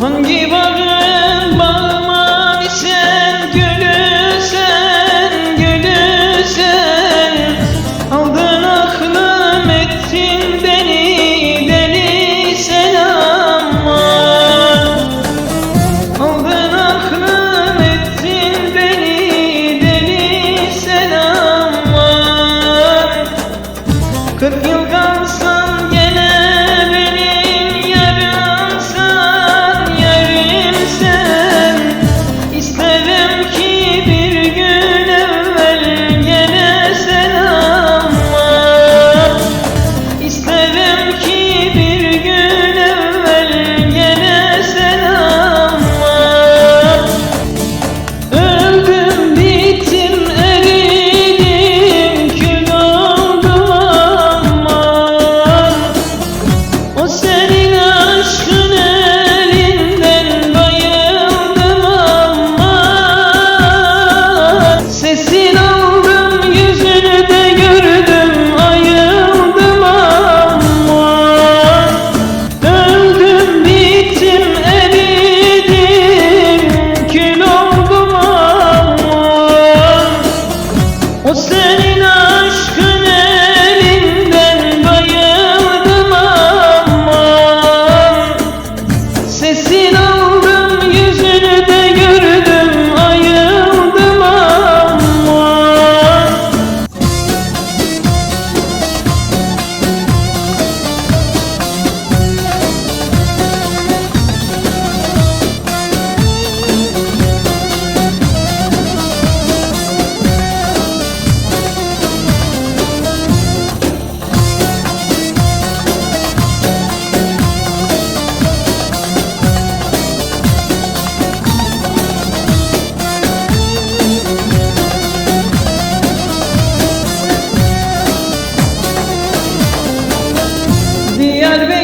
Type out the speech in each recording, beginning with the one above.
Hangi barış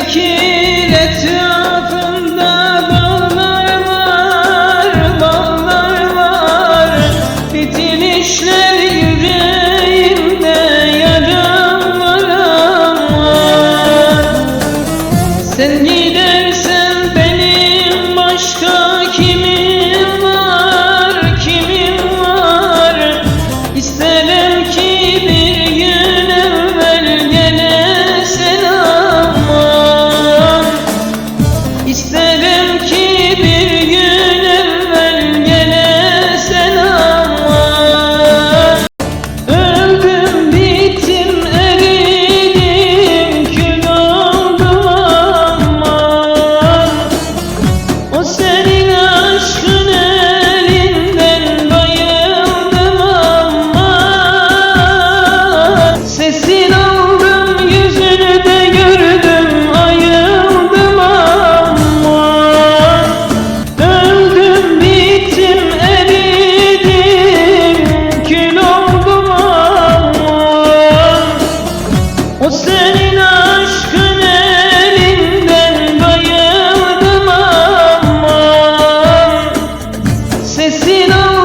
Şekil etrafında bağlar var, bağlar var. Bitirişler yüreğimde yaram var. Sen Senin aşkın elinden bayıldım aman Sesin al